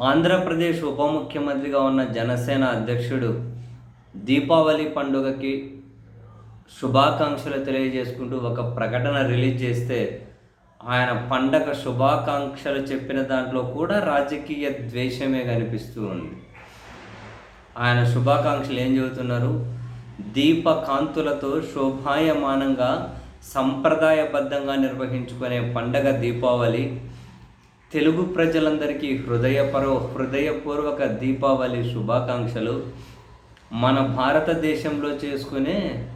ఆంధ్రప్రదేశ్ ఉప ముఖ్యమంత్రిగా ఉన్న జనసేన అధ్యక్షుడు దీపావళి పండుగకి శుభాకాంక్షలు తెలియజేసుకుంటూ ఒక ప్రకటన రిలీజ్ చేస్తే ఆయన పండగ శుభాకాంక్షలు చెప్పిన దాంట్లో కూడా రాజకీయ ద్వేషమే కనిపిస్తూ ఉంది. ఆయన శుభాకాంక్షలు ఏం చెబుతున్నారు? దీపకాంతులతో శోభాయమానంగా సంప్రదాయబద్ధంగా నిర్వహించుకునే పండగ దీపావళి తెలుగు ప్రజలందరికీ హృదయపర హృదయపూర్వక దీపావళి శుభాకాంక్షలు. మన భారతదేశంలో చేసుకునే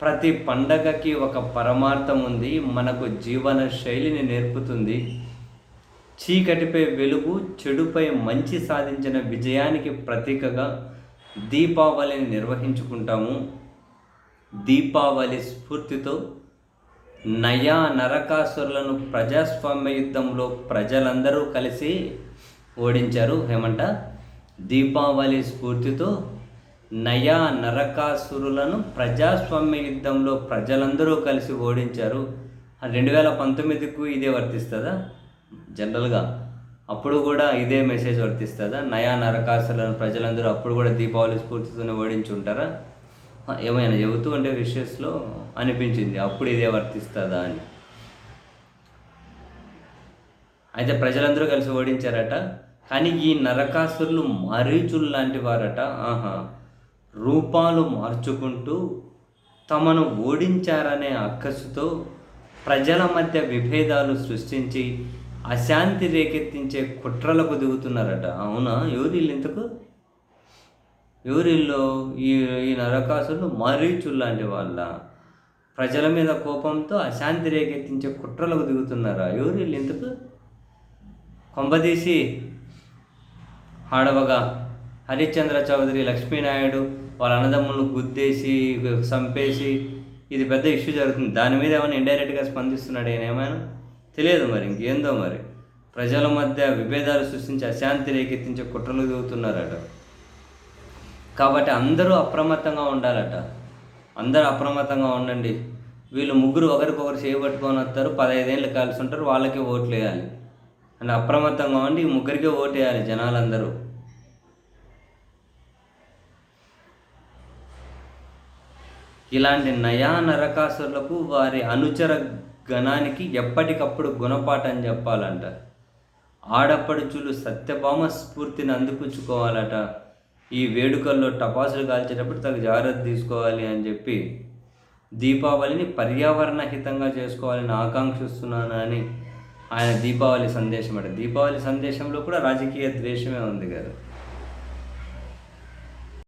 ప్రతి పండగకి ఒక పరమార్థం ఉంది. మనకు జీవన శైలిని నేర్పుతుంది. చీకటిపై వెలుగు చెడుపై మంచి సాధించిన విజయానికి ప్రతీకగా దీపావళిని నిర్వహించుకుంటాము. దీపావళి స్ఫూర్తితో నయా నరకాసురులను ప్రజాస్వామ్య యుద్ధంలో ప్రజలందరూ కలిసి ఓడించారు. ఏమంట? దీపావళి స్ఫూర్తితో నయా నరకాసురులను ప్రజాస్వామ్య యుద్ధంలో ప్రజలందరూ కలిసి ఓడించారు. రెండు వేల పంతొమ్మిదికు ఇదే వర్తిస్తుందా? జనరల్గా అప్పుడు కూడా ఇదే మెసేజ్ వర్తిస్తుందా? నయా నరకాసులను ప్రజలందరూ అప్పుడు కూడా దీపావళి స్ఫూర్తితోనే ఓడించి ఉంటారా? ఏమైనా చెబుతూ ఉండే విషయస్లో అనిపించింది. అప్పుడు ఇదే వర్తిస్తుందా అని. అయితే ప్రజలందరూ కలిసి ఓడించారట. కానీ ఈ నరకాసురులు మరీచులు లాంటి వారట. ఆహా. రూపాలు మార్చుకుంటూ తమను ఓడించారనే అక్కసుతో ప్రజల మధ్య విభేదాలు సృష్టించి అశాంతి రేకెత్తించే కుట్రలకు దిగుతున్నారట. అవునా? ఎవరు వీళ్ళు ఇంతకు? ఎవరిల్లో ఈ ఈ నరకాసులు మరీచులు లాంటి వాళ్ళ. ప్రజల మీద కోపంతో అశాంతి రేకెత్తించే కుట్రలకు దిగుతున్నారా ఎవరిల్లు ఎందుకు కొంబదీసి ఆడవగా హరిశ్చంద్ర చౌదరి లక్ష్మీనాయుడు వాళ్ళ అన్నదమ్ములను గుద్దేసి చంపేసి ఇది పెద్ద ఇష్యూ జరుగుతుంది. దాని మీద ఏమైనా ఇండైరెక్ట్గా స్పందిస్తున్నాడు ఈయన ఏమైనా? తెలియదు మరి ఇంకేందో మరి. ప్రజల మధ్య విభేదాలు సృష్టించి అశాంతి రేకెత్తించే కుట్రలు దిగుతున్నారట. కాబట్టి అందరూ అప్రమత్తంగా ఉండాలట. అందరూ అప్రమత్తంగా ఉండండి. వీళ్ళు ముగ్గురు ఒకరికొకరు చేయబట్టుకొని వస్తారు పదహైదేళ్ళు కలిసి ఉంటారు వాళ్ళకే ఓట్లు వేయాలి. అని అప్రమత్తంగా ఉండి ఈ ముగ్గురికే ఓటు వేయాలి జనాలందరూ. ఇలాంటి నయా నరకాసురులకు వారి అనుచర గణానికి ఎప్పటికప్పుడు గుణపాఠం చెప్పాలంట. ఆడపడుచులు సత్యభామ స్ఫూర్తిని అందిపుచ్చుకోవాలట ఈ వేడుకల్లో టపాసులు కాల్చేటప్పుడు తగు జాగ్రత్త తీసుకోవాలి అని చెప్పి దీపావళిని పర్యావరణ హితంగా చేసుకోవాలని ఆకాంక్షిస్తున్నాను అని ఆయన దీపావళి సందేశం అంటే. దీపావళి సందేశంలో కూడా రాజకీయ ద్వేషమే ఉంది కదా.